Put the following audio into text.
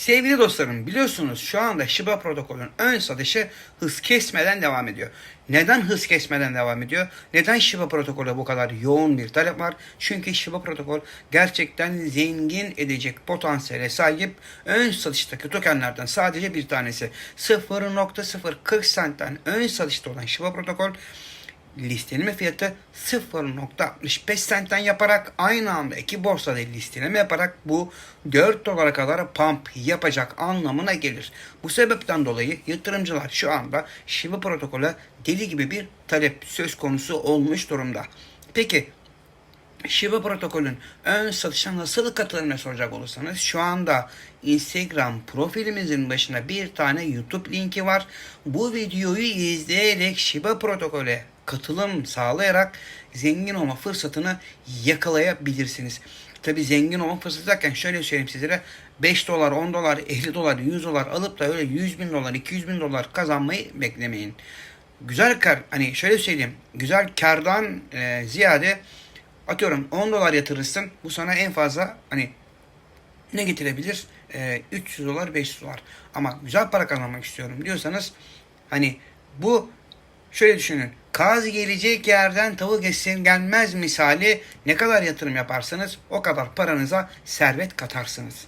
Sevgili dostlarım biliyorsunuz şu anda Shiba protokolün ön satışı hız kesmeden devam ediyor. Neden hız kesmeden devam ediyor? Neden Shiba protokolü bu kadar yoğun bir talep var? Çünkü Shiba protokol gerçekten zengin edecek potansiyele sahip ön satıştaki tokenlerden sadece bir tanesi. 0.040 centten ön satışta olan Shiba protokol listeleme fiyatı 0.65 centten yaparak aynı anda iki borsada listeleme yaparak bu 4 dolara kadar pump yapacak anlamına gelir. Bu sebepten dolayı yatırımcılar şu anda Shiba protokolü deli gibi bir talep söz konusu olmuş durumda. Peki Shiba protokolün ön satışa nasıl katılır soracak olursanız şu anda Instagram profilimizin başına bir tane YouTube linki var. Bu videoyu izleyerek Shiba protokole katılım sağlayarak zengin olma fırsatını yakalayabilirsiniz. Tabi zengin olma fırsatı derken şöyle söyleyeyim sizlere 5 dolar, 10 dolar, 50 dolar, 100 dolar alıp da öyle 100 bin dolar, 200 bin dolar kazanmayı beklemeyin. Güzel kar, hani şöyle söyleyeyim, güzel kardan e, ziyade atıyorum 10 dolar yatırırsın. Bu sana en fazla hani ne getirebilir? Ee, 300 dolar 500 dolar. Ama güzel para kazanmak istiyorum diyorsanız hani bu şöyle düşünün. Kaz gelecek yerden tavuk esin gelmez misali ne kadar yatırım yaparsanız o kadar paranıza servet katarsınız.